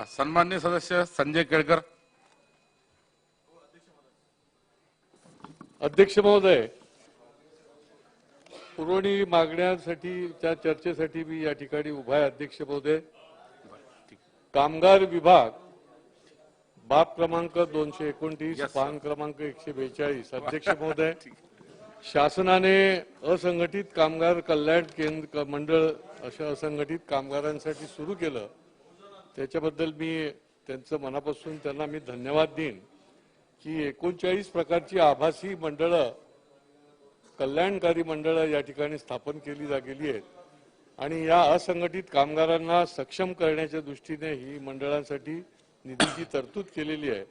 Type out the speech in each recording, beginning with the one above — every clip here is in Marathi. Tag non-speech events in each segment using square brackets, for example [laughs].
सन्मान्य सदस्य संजय केळकर. अध्यक्ष महोदय पुरवणी मागण्यांसाठी त्या चर्चेसाठी मी या ठिकाणी उभा आहे अध्यक्ष महोदय. कामगार विभाग बाब क्रमांक दोनशे एकोणतीस. पान क्रमांक एकशे बेचाळीस. [laughs] अध्यक्ष महोदय शासनाने असंघटित कामगार कल्याण केंद्र मंडळ अशा असंघटित कामगारांसाठी सुरू केलं. त्याच्याबद्दल मी त्यांचं मनापासून त्यांना मी धन्यवाद देईन की एकोणचाळीस प्रकारची आभासी मंडळं कल्याणकारी मंडळं या ठिकाणी स्थापन केली जा गेली आहेत. आणि या असंघटित कामगारांना सक्षम करण्याच्या दृष्टीने ही मंडळांसाठी निधीची तरतूद केलेली आहे.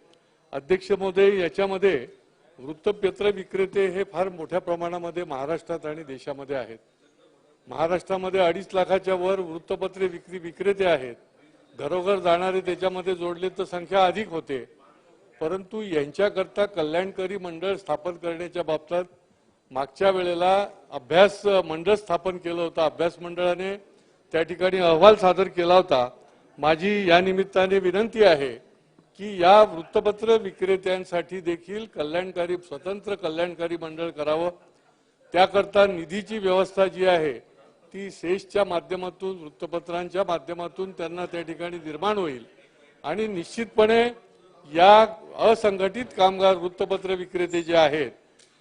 अध्यक्ष महोदय याच्यामध्ये वृत्तपत्र विक्रेते हे फार मोठ्या प्रमाणामध्ये महाराष्ट्रात आणि देशामध्ये आहेत. महाराष्ट्रामध्ये अडीच लाखाच्या वर वृत्तपत्रे विक्री विक्रेते आहेत. घरोघर जाणारे त्याच्यामध्ये जोडले तर संख्या अधिक होते. परंतु यांच्याकरता कल्याणकारी मंडळ स्थापन करण्याच्या बाबतीत मागच्या वेळेला अभ्यास मंडळ स्थापन केलं होतं. अभ्यास मंडळाने त्या ठिकाणी अहवाल सादर केला होता. माझी या निमित्ताने विनंती आहे की या वृत्तपत्र विक्रेत्यांसाठी देखील कल्याणकारी स्वतंत्र कल्याणकारी मंडळ करावं. त्याकरता निधीची व्यवस्था जी आहे ती सेसच्या माध्यमातून वृत्तपत्रांच्या माध्यमातून त्यांना त्या ठिकाणी निर्माण होईल. आणि निश्चितपणे या असंघटित कामगार वृत्तपत्र विक्रेते जे आहेत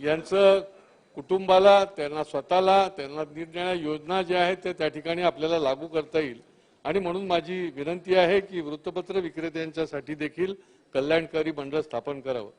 यांचं कुटुंबाला त्यांना स्वतःला त्यांना निरनिराळ्या योजना ज्या आहेत त्या त्या ठिकाणी आपल्याला लागू करता येईल. आणि म्हणून माझी विनंती आहे की वृत्तपत्र विक्रेत्यांच्यासाठी देखील कल्याणकारी मंडळ स्थापन करावं.